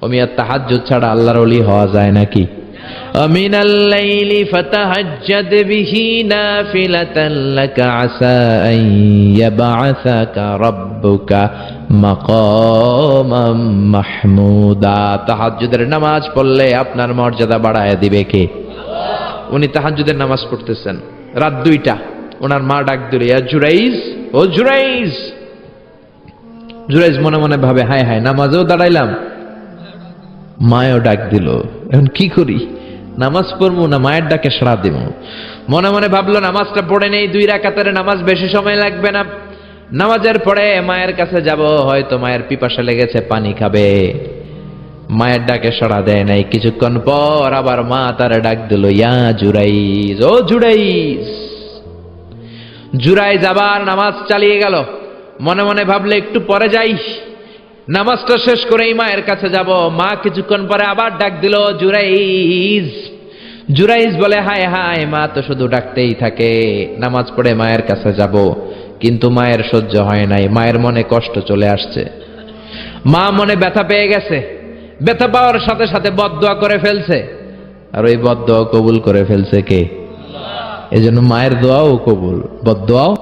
অমিয়া তাহাজ্জুদ ছাড়া আল্লাহর অলি হওয়া যায় নাকি ومن الليل فتهجد به نافلة لك عسى أن يبعثك ربك مقاما محمودا তাহাজ্জুদের নামাজ পড়লে আপনার মর্যাদা বাড়ায় দিবে কে উনি তাহাজ্জুদের নামাজ পড়তেছেন রাত দুইটা ওনার মা ডাক দিল ইয়া জুরাইজ ও জুরাইজ জুরাইজ মনে মনে ভাবে হায় হায় নামাজেও দাঁড়াইলাম মায়ও ডাক দিল, এখন কি করি? নামাজ পড়ব না মায়ের ডাকে সাড়া দিব মনে মনে ভাবলো, নামাজটা পড়ে নেই, দুই রাকাতের নামাজ বেশি সময় লাগবে না। নামাজের পরে মায়ের কাছে যাব, হয়তো মায়ের পিপাসা লেগেছে, পানি খাবে। মায়ের ডাকে সাড়া দেয় নাই। কিছুক্ষণ পর আবার মা তারে ডাক দিল, ইয়া জুরাইজ, ও জুরাইজ! জুরাইজ আবার নামাজ চালিয়ে গেল। মনে মনে ভাবলে, একটু পরে যাই। নামাজটা শেষ করেই মায়ের কাছে যাব। মা কিছুক্ষণ পরে আবার ডাক দিল, জুরাইজ। জুরাইজ বলে, হায় হায়, মা তো শুধু ডাকতেই থাকে। নামাজ পড়ে মায়ের কাছে যাব, কিন্তু মায়ের সহ্য হয় নাই। মায়ের মনে কষ্ট চলে আসছে। মা মনে ব্যথা পেয়ে গেছে। ব্যথা পাওয়ার সাথে সাথে বদদোয়া করে ফেলছে। আর ওই বদদোয়া কবুল করে ফেলছে কে? এজন্য মায়ের দোয়াও কবুল। বদদোয়াও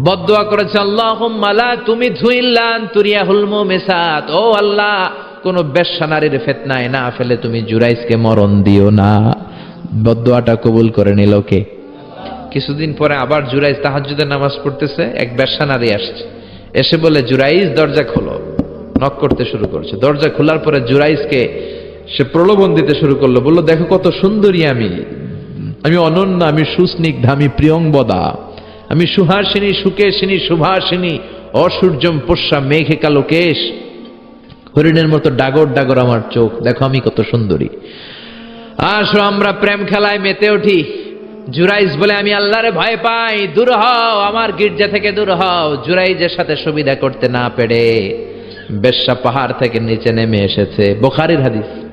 বদদোয়া করেছে আল্লাহ মালা তুমি ধুইল্লান তুরিয়া হুলমু মেসাত ও আল্লাহ, কোন বেশ্যা নারীর ফেতনায় না ফেলে তুমি জুরাইসকে মরণ দিও না। বদদোয়াটা কবুল করে নিল কে? কিছুদিন পরে আবার জুরাইজ তাহাজ্জুদের নামাজ পড়তেছে, এক বেশ্যা নারী আসছে। এসে বলে জুরাইজ দরজা খোলো। নক করতে শুরু করছে। দরজা খোলার পরে জুরাইজকে সে প্রলোভন দিতে শুরু করল। বলল, দেখো কত সুন্দরী আমি। আমি অনন্য, আমি সুস্নিগ্ধ, আমি প্রিয়ংবদা আমি সুহাসিনী, সুকেশিনী, সুভাসিনী, অসূর্যম পোষা মেঘে কালো কেশ হরিণের মতো ডাগর ডাগর আমার চোখ। দেখো আমি কত সুন্দরী। আসো, আমরা প্রেম খেলায় মেতে উঠি। জুরাইজ বলে, আমি আল্লাহরে ভয় পাই। দূর হও, আমার গির্জা থেকে দূর হও। জুরাইজের সাথে সুবিধা করতে না পেরে বেশ্যা পাহাড় থেকে নিচে নেমে এসেছে। বোখারির হাদিস।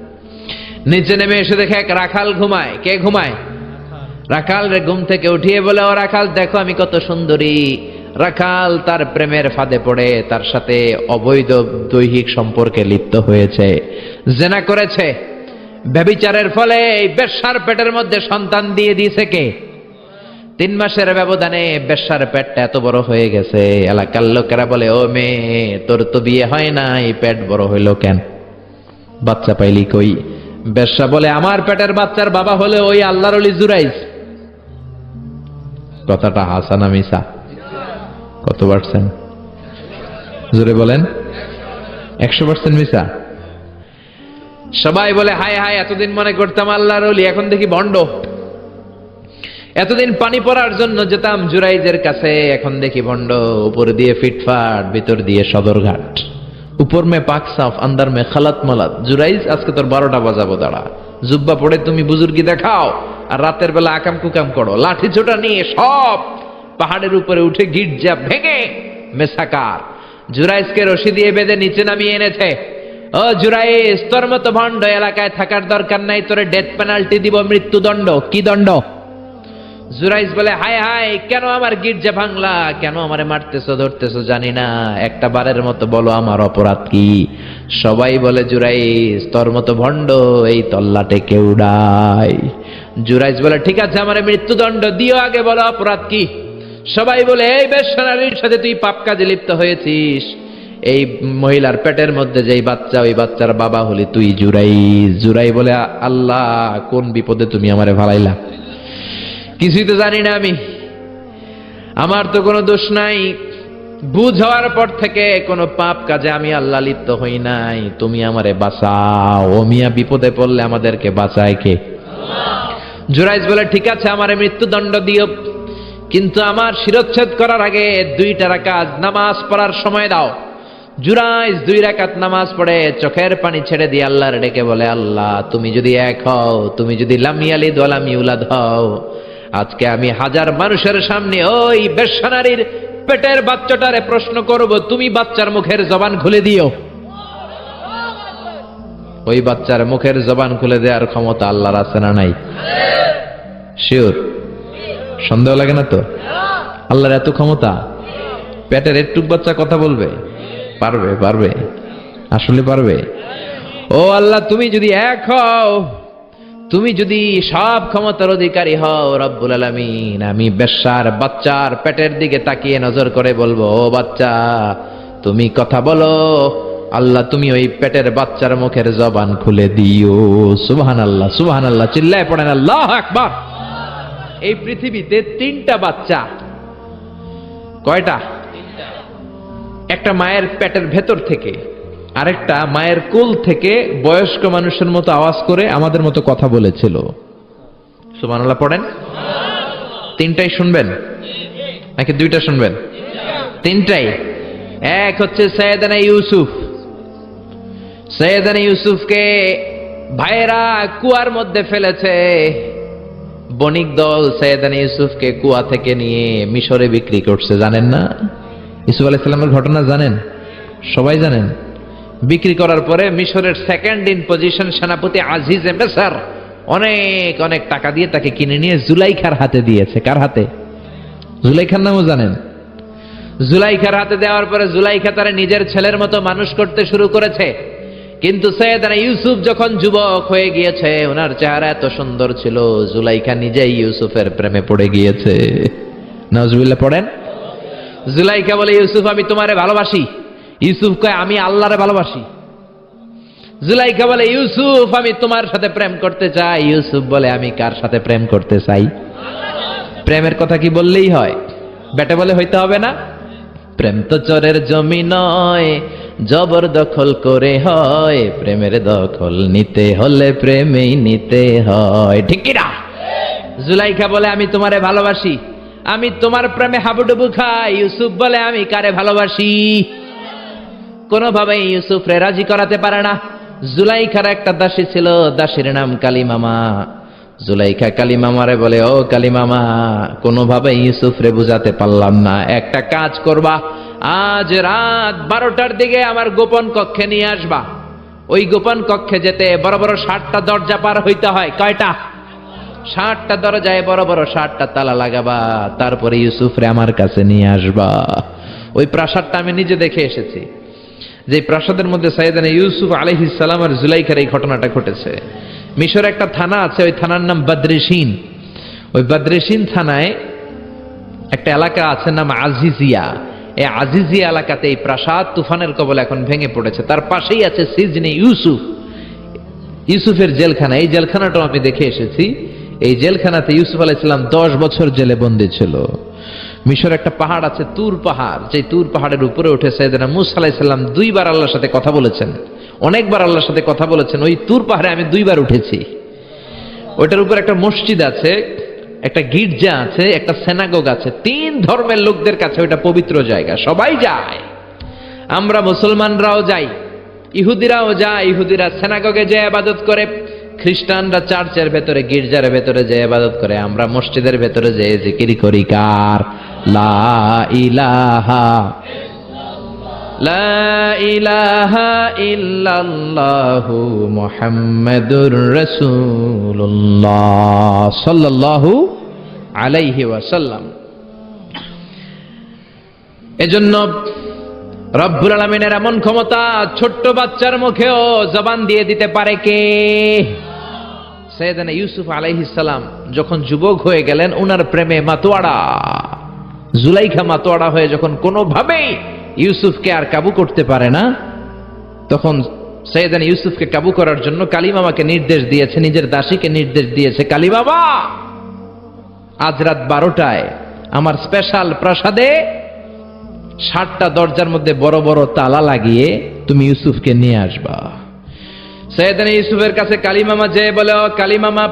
নিচে নেমে এসে দেখে এক রাখাল ঘুমায়। কে ঘুমায়? রাখাল রে ঘুম থেকে উঠিয়ে বলে, ও রাখাল, দেখো আমি কত সুন্দরী। রাখাল তার প্রেমের ফাঁদে পড়ে, তার সাথে অবৈধ দৈহিক সম্পর্কে লিপ্ত হয়েছে, জেনা করেছে। ব্যবিচারের ফলে এই বেশ্যার পেটের মধ্যে সন্তান দিয়ে দিয়েছে কে? তিন মাসের ব্যবধানে বেশ্যার পেটটা এত বড় হয়ে গেছে, এলাকার লোকেরা বলে, ও মেয়ে, তোর তো বিয়ে হয় নাই পেট বড় হইল কেন? বাচ্চা পাইলি কই? বেশ্যা বলে, আমার পেটের বাচ্চার বাবা হলে ওই আল্লাহর অলি জুরাইজ। কথাটা হাসানা মিসা কত পার্সেন্ট জোরে বলেন। একশো পার্সেন্ট মিসা সবাই বলে, হায় হায়, এতদিন মনে করতাম আল্লাহর অলি এখন দেখি ভণ্ড এতদিন পানি পড়ার জন্য যেতাম জুরাইজের কাছে, এখন দেখি বন্ড। উপর দিয়ে ফিটফাট, ভিতর দিয়ে সদরঘাট। উপর মে পাক সাফ, আন্দার মে খালাত মালাত। জুরাইজ, আজকে তোর বারোটা বাজাবো, দাঁড়া। জুব্বা পড়ে তুমি বুজুর্গি দেখাও। আর রাতের বেলা আকাম কুকাম করো, লাঠি ছোটা নিয়ে সব পাহাড়ের উপরে উঠে গির্জা ভেঙে মেসাকার। জুরাইসকে রশি দিয়ে বেঁধে নিচে নামিয়ে এনেছে। ও জুরাইস তোর মতো ভণ্ড এলাকায় থাকার দরকার নাই, তোরে ডেথ পেনাল্টি দিব, মৃত্যুদণ্ড। কি দণ্ড? জুরাইস বলে, হায় হায়, কেন আমার গির্জা ভাঙলা? কেন আমারে মারতেছো, ধরতেছো, জানি না। একটা বারের মতো বলো, আমার অপরাধ কি? সবাই বলে জুরাইস তোর মতো ভণ্ড এই তল্লাটে কেউ ডাই জুরাইজ বলে, ঠিক আছে, আমার মৃত্যুদণ্ড দিও আগে, বলো, অপরাধ কি? সবাই বলে, এই বেশনারীর সাথে তুই পাপ কাজে লিপ্ত হয়েছিস। এই মহিলার পেটের মধ্যে যেই বাচ্চা, ওই বাচ্চার বাবা হলি তুই জুরাই জুরাই বলে, আল্লাহ, কোন বিপদে তুমি আমারে ভালাইলা কিছুই তো জানি না আমি। আমার তো কোনো দোষ নাই। বুঝ হওয়ার পর থেকে কোনো পাপ কাজে আমি আল্লাহ লিপ্ত হই নাই। তুমি আমারে বাঁচাও। ও মিয়া, বিপদে পড়লে আমাদেরকে বাঁচায় কে? জুরাইজ বলে, ঠিক আছে, আমার মৃত্যুদণ্ড দিও। কিন্তু আমার শিরোচ্ছেদ করার আগে দুইটা রাকাত নামাজ পড়ার সময় দাও। জুরাইজ দুই রাকাত নামাজ পড়ে, চোখের পানি ছেড়ে দিয়ে আল্লাহর ডেকে বলে, আল্লাহ, তুমি যদি এক হও, তুমি যদি লামিয়ালি দোলাম ইউলাদ হও, আজকে আমি হাজার মানুষের সামনে ওই বেশানারীর পেটের বাচ্চাটারে প্রশ্ন করব, তুমি বাচ্চার মুখের জবান খুলে দিও। ওই বাচ্চার মুখের জবান খুলে দেওয়ার ক্ষমতা আল্লাহর আছে না নাই? শিওর সন্দেহ লাগে না তো? আল্লাহর এত ক্ষমতা? পেটের একটুক বাচ্চা কথা বলবে? পারবে পারবে। আসলে পারবে। ও আল্লাহ, তুমি যদি এক হও, তুমি যদি সব ক্ষমতার অধিকারী হও, রব্বুল আলামিন, আমি বেশ্যার বাচ্চার পেটের দিকে তাকিয়ে নজর করে বলব, ও বাচ্চা, তুমি কথা বলো। আল্লাহ, তুমি ওই পেটের বাচ্চার মুখের জবান খুলে দিও। সুবহান আল্লাহ সুবহান আল্লাহ চিল্লায় পড়েন, আল্লাহ আকবার। এই পৃথিবীতে তিনটা বাচ্চা। কয়টা? একটা মায়ের পেটের ভেতর থেকে, আরেকটা মায়ের কোল থেকে বয়স্ক মানুষের মতো আওয়াজ করে আমাদের মতো কথা বলেছিল। সুবহানাল্লাহ পড়েন। তিনটাই শুনবেন? নাকি দুইটা শুনবেন? তিনটাই। এক হচ্ছে সৈয়দানা ইউসুফ। সৈয়দানা ইউসুফকে ভাইয়েরা কুয়ার মধ্যে ফেলেছে। বণিক দল সৈয়দানা ইউসুফকে কুয়া থেকে নিয়ে মিশরে বিক্রি করছে, জানেন না? ইসুফ আলাইসাল্লামের ঘটনা জানেন? সবাই জানেন? বিক্রি করার পরে মিশরের সেকেন্ড ইন পজিশন সেনাপতি আজিজ এম্বেসার অনেক অনেক টাকা দিয়ে তাকে কিনে নিয়ে জুলাইখার হাতে দিয়েছে। কার হাতে? জুলাইখার নামও জানেন? জুলাইখার হাতে দেওয়ার পরে জুলাইখা তারা নিজের ছেলের মতো মানুষ করতে শুরু করেছে। কিন্তু সৈয়দানা ইউসুফ যখন যুবক হয়ে গিয়েছে ওনার চেহারা এত সুন্দর ছিল জুলাইখা নিজেই ইউসুফের প্রেমে পড়ে গিয়েছে। নজরুল্লাহ পড়েন? জুলাইখা বলে, ইউসুফ, আমি তোমারে ভালোবাসি। ইউসুফ কয়, আমি আল্লাহরে ভালোবাসি। জুলাইখা বলে, ইউসুফ, আমি তোমার সাথে প্রেম করতে চাই। ইউসুফ বলে, আমি কার সাথে প্রেম করতে চাই? প্রেমের কথা কি বললেই হয়? বেটে বলে, হইতে হবে না। প্রেম তো চরের জমি নয়। জবর দখল করে হয়, প্রেমের দখল নিতে হলে প্রেমেই নিতে হয়। ঠিক কিনা? জুলাইখা বলে, আমি তোমারে ভালোবাসি, আমি তোমার প্রেমে হাবুডুবু খাই। ইউসুফ বলে, আমি কারে ভালোবাসি? কোনোভাবে ইউসুফরে রাজি করাতে পারে না। জুলাইখার একটা দাসী ছিল, দাসীর নাম কালিমামা। জুলাইখা কালিমামারে বলে, ও কালিমামা কোনোভাবে ইউসুফরে বুঝাতে পারলাম না। একটা কাজ করবা আজ রাত বারোটার দিকে আমার গোপন কক্ষে নিয়ে আসবা। ওই গোপন কক্ষে যেতে বড় বড় ষাটটা দরজা পার হইতে হয়। কয়টা? ষাটটা দরজায় বড় বড় ষাটটা তালা লাগাবা। তারপরে ইউসুফরে আমার কাছে নিয়ে আসবা। ওই প্রাসাদটা আমি নিজে দেখে এসেছি। যে প্রাসাদের মধ্যে সাইদানা ইউসুফ আলহিসাল্লাম আর জুলাইখার এই ঘটনাটা ঘটেছে। মিশর একটা থানা আছে, ওই থানার নাম বদ্রেশিন। ওই বদ্রেশিন থানায় একটা এলাকা আছে, নাম আজিজিয়া। এই আজিজিয়া এলাকাতে এই প্রাসাদ তুফানের কবল এখন ভেঙে পড়েছে। তার পাশেই আছে সিজনে ইউসুফ। ইউসুফের জেলখানা। এই জেলখানাটাও আমি দেখে এসেছি। এই জেলখানাতে ইউসুফ আলাইসাল্লাম দশ বছর জেলে বন্দি ছিল। মিশর একটা পাহাড় আছে, তুর পাহাড়। যে তুর পাহাড়ের উপরে উঠে সাইদানা মুসা আলাইসাল্লাম দুইবার আল্লাহর সাথে কথা বলেছেন। অনেকবার আল্লাহর সাথে কথা বলেছেন। ওই তুর পাহাড়ে আমি দুইবার উঠেছি। ওইটার উপর একটা মসজিদ আছে। একটা গির্জা আছে, একটা সেনাগোগ আছে, তিন ধর্মের লোকদের কাছে ওইটা পবিত্র জায়গা, সবাই যায়। আমরা মুসলমানরাও যাই, ইহুদিরাও যায়, ইহুদিরা সেনাগোগে যে আবাদত করে, খ্রিস্টানরা চার্চের ভেতরে, গির্জার ভেতরে যে আবাদত করে, আমরা মসজিদের ভেতরে যে জিকির করি, কার? লা ইলাহা মুহাম্মাদুর রাসূলুল্লাহ সাল্লাল্লাহু আলাইহি ওয়াসাল্লাম। এজন্য রব্বুল আলমিনের এমন ক্ষমতা ছোট্ট বাচ্চার মুখেও জবান দিয়ে দিতে পারে কে? সৈয়দানা ইউসুফ আলাইহিসাল্লাম যখন যুবক হয়ে গেলেন, উনার প্রেমে মাতোয়াড়া জুলাইখা মাতোয়াড়া হয়ে যখন কোনোভাবেই ইউসুফকে আর কাবু করতে পারে না। তখন সৈয়দানা ইউসুফকে কাবু করার জন্য কালিমামাকে নির্দেশ দিয়েছে, নিজের দাসীকে নির্দেশ দিয়েছে, কালিমামা! আজ রাত বারোটায় আমার স্পেশাল প্রাসাদে ষাটটা দরজার মধ্যে বড় বড় তালা লাগিয়ে তুমি ইউসুফকে নিয়ে আসবা। সৈয়দানি ইউসুফের কাছে কালিমামা যে বলে, ও কালিমামা!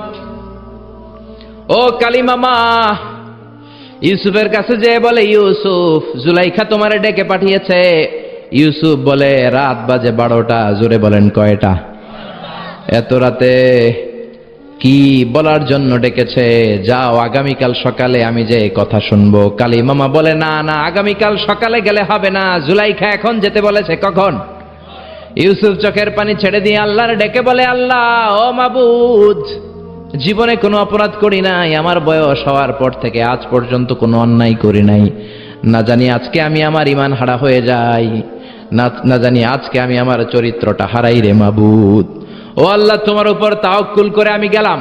ও কালিমামা! ইউসুফের কাছে যে বলে, ইউসুফ, জুলাইখা তোমারে ডেকে পাঠিয়েছে। ইউসুফ বলে, রাত বাজে বারোটা, জোরে বলেন কয়টা? এত রাতে কি বলার জন্য ডেকেছে? যাও, আগামীকাল সকালে আমি যে কথা শুনব। কালী মামা বলে, না না, আগামীকাল সকালে গেলে হবে না। জুলাইখা এখন যেতে বলেছে, কখন? ইউসুফ চোখের পানি ছেড়ে দিয়ে আল্লাহর ডেকে বলে, আল্লাহ, ও মাবুদ জীবনে কোনো অপরাধ করি নাই, আমার বয়স হওয়ার পর থেকে আজ পর্যন্ত কোনো অন্যায় করি নাই। না জানি আজকে আমি আমার ইমান হারা হয়ে যাই, না জানি আজকে আমি আমার চরিত্রটা হারাই রে মাবুদ। ও আল্লাহ, তোমার উপর তাওকুল করে আমি গেলাম।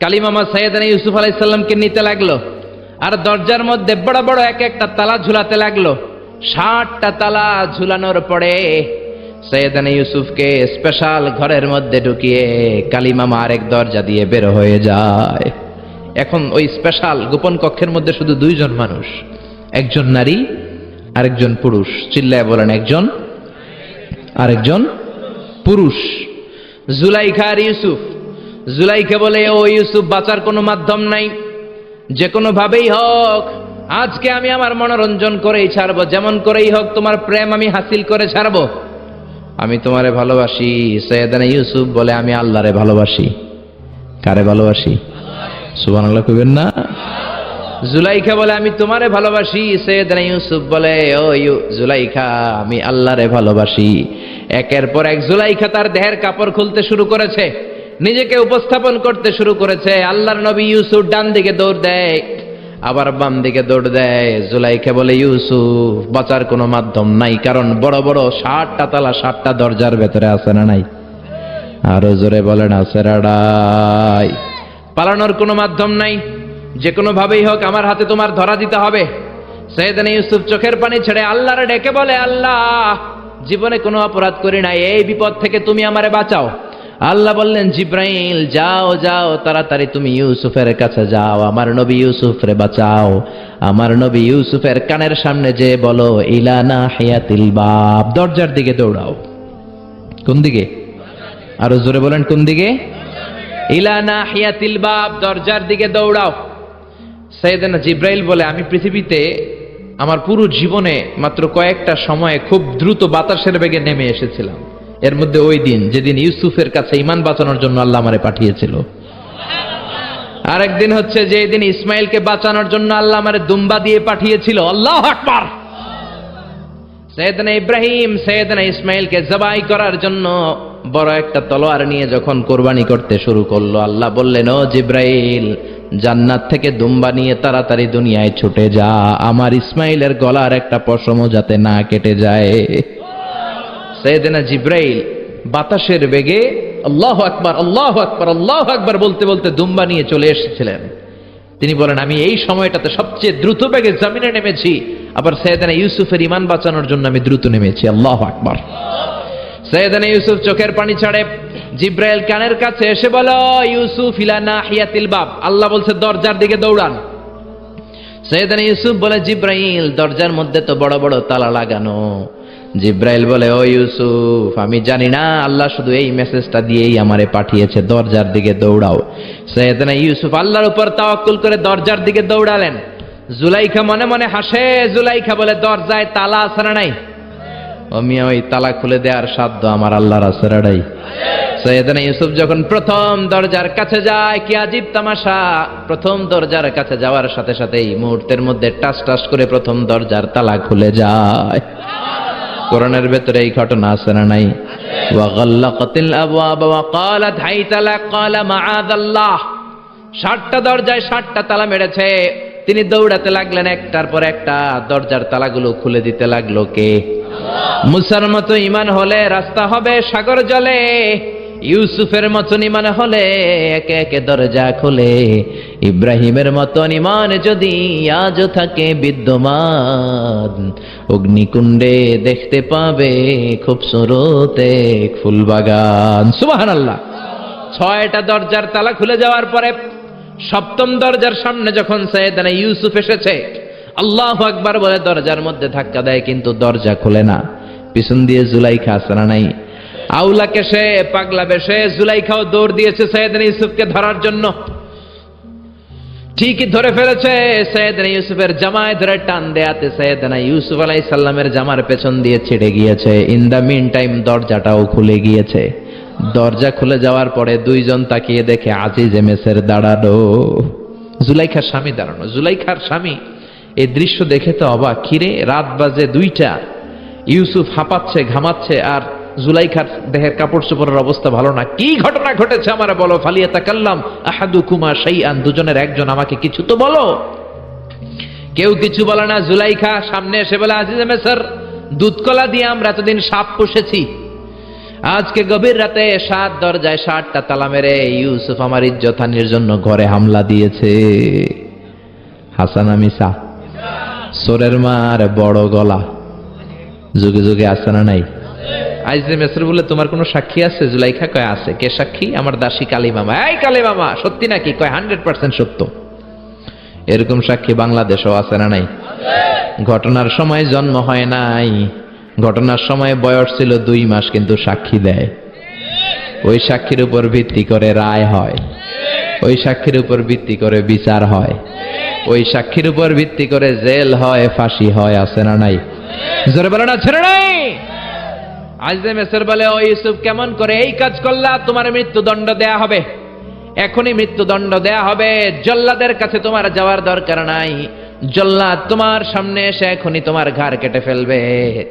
কালিমামা সৈয়দানা ইউসুফ আলাইসাল্লামকে নিতে লাগল। আর দরজার মধ্যে বড় বড় এক একটা তালা ঝুলাতে লাগল। ষাটটা তালা ঝুলানোর পরে সৈয়দানা ইউসুফকে স্পেশাল ঘরের মধ্যে ঢুকিয়ে কালিমামা আরেক দরজা দিয়ে বের হয়ে যায়। এখন ওই স্পেশাল গোপন কক্ষের মধ্যে শুধু দুইজন মানুষ, একজন নারী, আরেকজন পুরুষ। চিল্লায় বলেন, একজন? আরেকজন পুরুষ। জুলাইখা আর ইউসুফ। জুলাইখা বলে, ও ইউসুফ, বাঁচার কোনো মাধ্যম নাই। যে কোনো ভাবেই হোক, আজকে আমি আমার মনোরঞ্জন করেই ছাড়বো। যেমন করেই হোক, তোমার প্রেম আমি হাসিল করে ছাড়বো। আমি তোমারে ভালোবাসি। সৈয়দানা ইউসুফ বলে, আমি আল্লাহরে ভালোবাসি। কারে ভালোবাসি? সুবহানাল্লাহ কইবেন না। জুলাইখা বলে, আমি তোমারে ভালোবাসি। সৈয়দনা ইউসুফ বলে, ও জুলাইখা, আমি আল্লাহরে ভালোবাসি। একের পর এক জুলাইখা তার দেহের কাপড় খুলতে শুরু করেছে। নিজেকে উপস্থাপন করতে শুরু করেছে। আল্লাহর নবী ইউসুফ ডান দিকে দৌড় দেয়। আবার বাম দিকে দৌড় দেয়। জুলাইখা বলে, ইউসুফ, বাঁচার কোনো মাধ্যম নাই, কারণ বড় বড় ষাটটা তালা, ষাটটা দরজার ভেতরে আছে না নাই? আরও জোরে বলেন, আছে রাডাই। পালানোর কোনো মাধ্যম নাই। যে কোনো ভাবেই হোক, আমার হাতে তোমার ধরা দিতে হবে। সৈয়দান ইউসুফ চোখের পানি ছেড়ে আল্লাহরে ডেকে বলে, আল্লাহ, জীবনে কোনো অপরাধ করি নাই। এই বিপদ থেকে তুমি আমারে বাঁচাও। আল্লাহ বললেন, জিব্রাইল, যাও যাও, তাড়াতাড়ি তুমি ইউসুফের কাছে যাও, আমার নবী ইউসুফরে বাঁচাও, আমার নবী ইউসুফের কানের সামনে যে বলো ইলানা হিয়াতিল বাপ দরজার দিকে দৌড়াও। কোন দিকে? আরও জোরে বলেন, কোন দিকে? ইলানা হিয়াতিল বাপ দরজার দিকে দৌড়াও। সৈয়দানা জিব্রাইল বলে, আমি পৃথিবীতে আমার পুরো জীবনে মাত্র কয়েকটা সময়ে খুব দ্রুত বাতাসের বেগে নেমে এসেছিলাম। এর মধ্যে ওই দিন যেদিন ইউসুফের কাছে ইমান বাঁচানোর জন্য আল্লাহ আমারে পাঠিয়েছিল। আরেকদিন হচ্ছে যে দিন ইসমাইলকে বাঁচানোর জন্য আল্লাহ আমারে দুম্বা দিয়ে পাঠিয়েছিল। আল্লাহ আকবার! সৈয়দনা ইব্রাহিম, সৈয়দনা ইসমাইলকে জবাই করার জন্য বড় একটা তলোয়ার নিয়ে যখন কোরবানি করতে শুরু করল, আল্লাহ বললেন, ও জিব্রাইল, জান্নাত থেকে দুম্বা নিয়ে তাড়াতাড়ি দুনিয়ায় ছুটে যা। আমার ইসমাইলের গলার একটা পশমও যাতে না কেটে যায়। সৈয়দনা জিব্রাইল বাতাসের বেগে আল্লাহ আকবার আল্লাহ আকবার আল্লাহ আকবার বলতে বলতে দুম্বা নিয়ে চলে এসেছিলেন। তিনি বলেন, আমি এই সময়টাতে সবচেয়ে দ্রুত বেগে জামিনে নেমেছি। আবার সৈয়দানা ইউসুফের ইমান বাঁচানোর জন্য আমি দ্রুত নেমেছি। আল্লাহ আকবার। সৈয়দানা ইউসুফ চোখের পানি ছাড়ে, জিব্রাইল কানের কাছে এসে বলো ইউসুফ ইলানা হিয়াতিল বাব। আল্লাহ বলছে, দরজার দিকে দৌড়ান। সৈয়দানা ইউসুফ বলে, জিব্রাইল, দরজার মধ্যে তো বড় বড় তালা লাগানো। জিব্রাইল বলে, ও ইউসুফ, আমি জানি না, আল্লাহ শুধু এই মেসেজটা দিয়েই আমারে পাঠিয়েছে, দরজার দিকে দৌড়াও। সৈয়দনা ইউসুফ আল্লাহর উপর তাওয়াক্কুল করে দরজার দিকে দৌড়ালেন। জুলাইখা মনে মনে হাসে, জুলাইখা বলে, দরজায় তালা আছে না নাই? আমি ওই তালা খুলে দেওয়ার সাধ্য আমার আল্লাহর আছে রাডাই সৈয়দনা ইউসুফ যখন প্রথম দরজার কাছে যায়, কি আজীব তামাশা, প্রথম দরজার কাছে যাওয়ার সাথে সাথেই মুহূর্তের মধ্যে টাস টাস করে প্রথম দরজার তালা খুলে যায়। কোরআনের ভেতরে এই ঘটনা আছে না নাই? ওয়াগাল্লাকাতিল আবওয়াব ওয়া ক্বালাত হাইতা লাক ক্বালা মাআযাল্লাহ ষাটটা দরজায় ষাটটা তালা মেরেছে। তিনি দৌড়াতে লাগলেন একটার পর একটা। দরজার তালাগুলো খুলে দিতে লাগল কে? মুসার মতো ইমান হলে রাস্তা হবে সাগর জলে। ইউসুফের মতন ইমান হলে একে একে দরজা খুলে। ইব্রাহিমের মতন ইমান যদি আজও থাকে বিদ্যমান, অগ্নিকুণ্ডে দেখতে পাবে খুব সুরতে ফুলবাগান। সুবাহান আল্লাহ ছয়টা দরজার তালা খুলে যাওয়ার পরে সপ্তম দরজার সামনে যখন সৈয়দানা ইউসুফ এসেছে, আল্লাহ আকবার বলে দরজার মধ্যে ধাক্কা দেয়, কিন্তু দরজা খুলে না। পিছন দিয়ে জুলাইখা আসে না নাই? আউলাকে সে, পাগলা বেশে জুলাইখাও দৌড় দিয়েছে সৈয়দানা ইউসুফকে ধরার জন্য। ঠিকই ধরে ফেলেছে সৈয়দনা ইউসুফের জামায় ধরে টান দেয়াতে সৈয়দনা ইউসুফ আলাই সাল্লামের জামার পেছন দিয়ে ছিঁড়ে গিয়েছে। ইন দ্য মিন টাইম দরজাটাও খুলে গিয়েছে। দরজা খুলে যাওয়ার পরে দুইজন তাকিয়ে দেখে আজিজ এমেসের দাঁড়ানো জুলাইখার স্বামী দাঁড়ানো। জুলাইখার স্বামী এই দৃশ্য দেখে তো অবাক। কিরে, রাত বাজে দুইটা। ইউসুফ হাঁপাচ্ছে, ঘামাচ্ছে, আর জুলাইখার দেহের কাপড় চোপড়ের অবস্থা ভালো না। কি ঘটনা ঘটেছে আমার বলো? ফালিয়া তাকাল্লাম আহাদু কুমা সেই আন দুজনের একজন আমাকে কিছু তো বলো। কেউ কিছু বলে না, জুলাইখা, সামনে এসে বলে, আজিজ মেসার দুধকলা দিয়ে আমরা এতদিন সাপ পুষেছি। আজকে গভীর রাতে সাত দরজায় ষাটটা তালা মেরে ইউসুফ আমার ইজ্জতানির জন্য ঘরে হামলা দিয়েছে। হাসান মিসা সোরের মার বড় গলা। যুগে যুগে আছে না নাই? আজ যে মেসর বলে তোমার কোনো সাক্ষী আছে? জুলাইখা কয়, আছে। কে সাক্ষী? আমার দাসী কালী মামা এই কালী মামা সত্যি নাকি? কয়, হান্ড্রেড পার্সেন্ট সত্য। এরকম সাক্ষী বাংলাদেশও আছে না নাই? ঘটনার সময় জন্ম হয় নাই। ঘটনার সময় বয়স ছিল দুই মাস, কিন্তু সাক্ষী দেয়। ওই সাক্ষীর উপর ভিত্তি করে রায় হয়। ওই সাক্ষীর উপর ভিত্তি করে বিচার হয়। ওই সাক্ষীর উপর ভিত্তি করে জেল হয়, ফাঁসি হয়, আছে না নাই? জোরে বলে না ছেড়ে নাই? আজ যে মেসের বলে ও ইউসুফ কেমন করে এই কাজ করলা? তোমার মৃত্যুদণ্ড দেয়া হবে। এখনই মৃত্যুদণ্ড দেয়া হবে। জল্লাদের কাছে তোমার যাওয়ার দরকার নাই। জল্লাদ তোমার সামনে এসে এখনই তোমার ঘাড় কেটে ফেলবে।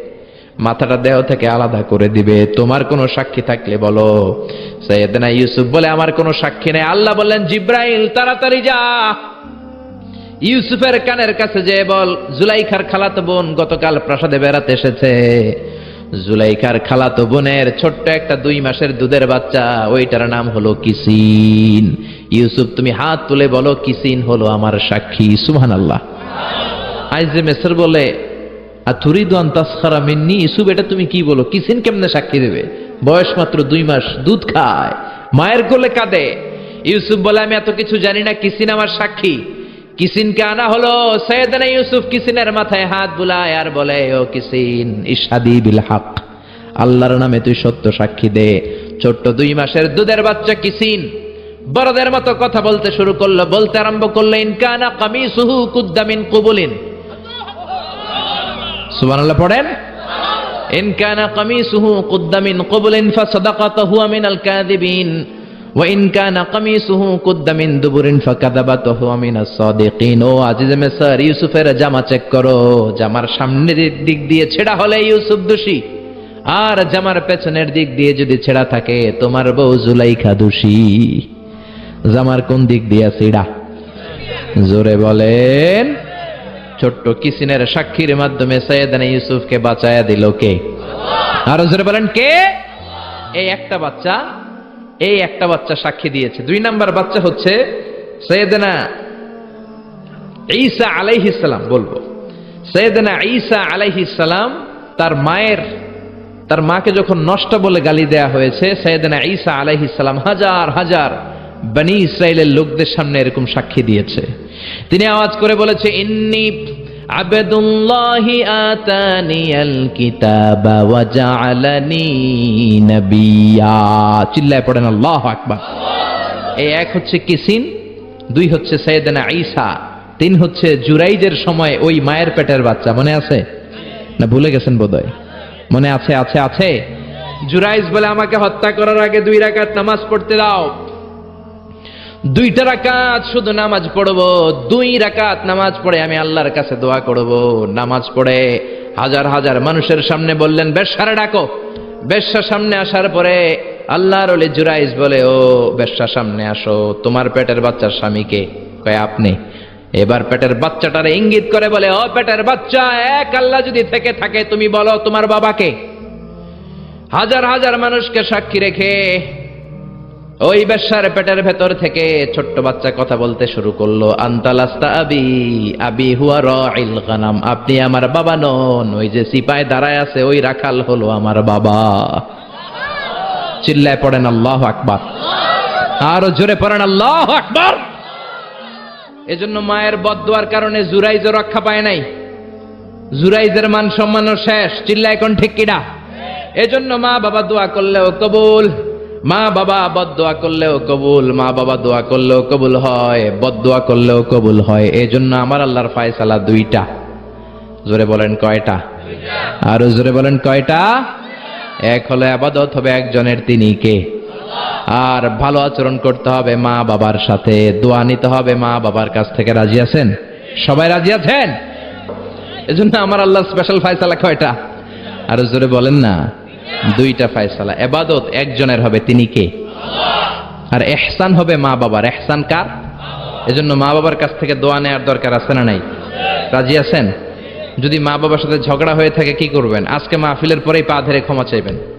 মাথাটা দেহ থেকে আলাদা করে দিবে। তোমার কোনো সাক্ষী থাকলে বলো। সৈয়দনা ইউসুফ বলে, আমার কোনো সাক্ষী নেই। আল্লাহ বললেন, জিব্রাইল, তাড়াতাড়ি যা। ইউসুফের কানের কাছে যে বল, জুলাইখার খালাতো বোন গতকাল প্রাসাদে বেড়াতে এসেছে। জুলাইখার খালাতো বোনের ছোট্ট একটা দুই মাসের দুধের বাচ্চা, ওইটার নাম হলো কিসিন। ইউসুফ, তুমি হাত তুলে বলো, কিসিন হলো আমার সাক্ষী। সুহান আল্লাহ মেসর বলে ইউসুফ, এটা তুমি কি বলো? কিসিন কেমনে সাক্ষী দেবে? বয়স মাত্র দুই মাস, দুধ খায়। মায়ের কোলে কাঁদে। ইউসুফ বলে, আমি এত কিছু জানি না, কিসিন আমার সাক্ষী। কিসিনকে আনা হলো? সৈয়দনা ইউসুফ কিসিনের মাথায় হাত বুলায় আর বলে, ও কিসিন ইশাদি বিল হক। আল্লাহর নামে তুই সত্য সাক্ষী দে। ছোট্ট দুই মাসের দুধের বাচ্চা কিসিন। বড়দের মতো কথা বলতে শুরু করল, বলতে আরম্ভ করল ইনকানা কামিসুহু কুদ্দামিন কুবুলিন। পড়েন? ইন কানা কামিসুহু কুদ্দামিন কুবুলিন ফাসাদাকাতা হুয়া মিনাল কাযিবিন। ওয়া ইন কানা কামিসুহু কুদ্দামিন দুবুরিন ফাকাযাবাতা হুয়া মিনাস সাদিকিন ও আজিজ মিসর ইউসুফের জামা চেক করো। জামার সামনের দিক দিয়ে ছেঁড়া হলে ইউসুফ দোষী। আর জামার পেছনের দিক দিয়ে যদি ছেঁড়া থাকে, তোমার বউ জুলাইখা দোষী। জামার কোন দিক দিয়ে ছিড়া? জোরে বলেন। ছোট্ট কিসিনের সাক্ষীর মাধ্যমে সৈয়দানা ইউসুফকে বাঁচায়া দিল কে? আরও জোরে বলেন কে? এই একটা বাচ্চা এই একটা বাচ্চা সাক্ষী দিয়েছে। দুই নাম্বার বাচ্চা হচ্ছে সৈয়দনা ঈসা আলাইহিসালাম বলব। সৈয়দনা ঈসা আলাইহিসালাম তার মায়ের, তার মাকে যখন নষ্ট বলে গালি দেয়া হয়েছে, সৈয়দনা ঈসা আলাইহিসালাম হাজার হাজার বনি ইসরায়েলের লোকদের সামনে এরকম সাক্ষী দিয়েছে। তিনি আওয়াজ করে বলেছে, ইন্নি আবেদুল্লাহি আতানিয়াল কিতাবা চিল্লায় পড়েন, আল্লাহু আকবার। এই এক হচ্ছে কিসিন, দুই হচ্ছে সৈয়দনা ঈসা, তিন হচ্ছে জুরাইজের সময় ওই মায়ের পেটের বাচ্চা। মনে আছে? না, ভুলে গেছেন বোধহয়? মনে আছে আছে আছে? জুরাইজ বলে আমাকে হত্যা করার আগে দুই রাকাত নামাজ পড়তে দাও। দুইটা রাকাত শুধু নামাজ পড়ব, দুই রাকাত নামাজ পড়ে আমি আল্লাহর কাছে দোয়া করব। নামাজ পড়ে হাজার হাজার মানুষের সামনে বললেন, বেশ্যারে ডাকো। বেশ্যা সামনে আসার পরে আল্লাহর ওলি জুরাইজ বলে, ও বেশ্যা সামনে আসো, তোমার পেটের বাচ্চার স্বামীকে। কয়, আপনি? এবার পেটের বাচ্চাটারে ইঙ্গিত করে বলে, ও পেটের বাচ্চা, এক আল্লাহ যদি থেকে থাকে, তুমি বলো তোমার বাবাকে। হাজার হাজার মানুষকে সাক্ষী রেখে ওই বেশ্যার পেটের ভেতর থেকে ছোট্ট বাচ্চা কথা বলতে শুরু করল, আন্তালাস্তা আবি আবি হুয়া রাইল আপনি আমার বাবা নন, ওই যে সিপায় দাঁড়ায় আছে, ওই রাখাল হলো আমার বাবা। চিল্লায় পড়েন আল্লাহ আকবার। আরও জোরে পড়েন আল্লাহ আকবার। এজন্য মায়ের বদদোয়ার কারণে জুরাইজও রক্ষা পায় নাই। জুরাইজের মান সম্মানও শেষ। চিল্লায় এখন ঠিক কিনা? এজন্য মা বাবা দোয়া করলেও কবুল। মা বাবা বদদোয়া করলেও কবুল, মা বাবা দোয়া করলেও কবুল হয়, বদদোয়া করলেও কবুল হয়। এই জন্য আমার আল্লাহর ফায়সালা দুইটা। জোরে বলেন কয়টা? আরও জোরে বলেন কয়টা? এক হলো আবাদত হবে একজনের তিনি কে? আর ভালো আচরণ করতে হবে মা বাবার সাথে। দোয়া নিতে হবে মা বাবার কাছ থেকে। রাজি আছেন? সবাই রাজি আছেন? এজন্য আমার আল্লাহ স্পেশাল ফায়সালা কয়টা? আরও জোরে বলেন না। দুইটা ফায়সালা। এবাদত একজনের হবে তিনি কে? আর এহসান হবে মা বাবার। এহসান কার? এজন্য মা বাবার কাছ থেকে দোয়া নেওয়ার দরকার আছে না নাই? রাজি আছেন? যদি মা বাবার সাথে ঝগড়া হয়ে থাকে কি করবেন? আজকে মাহফিলের পরেই পা ধরে ক্ষমা চাইবেন।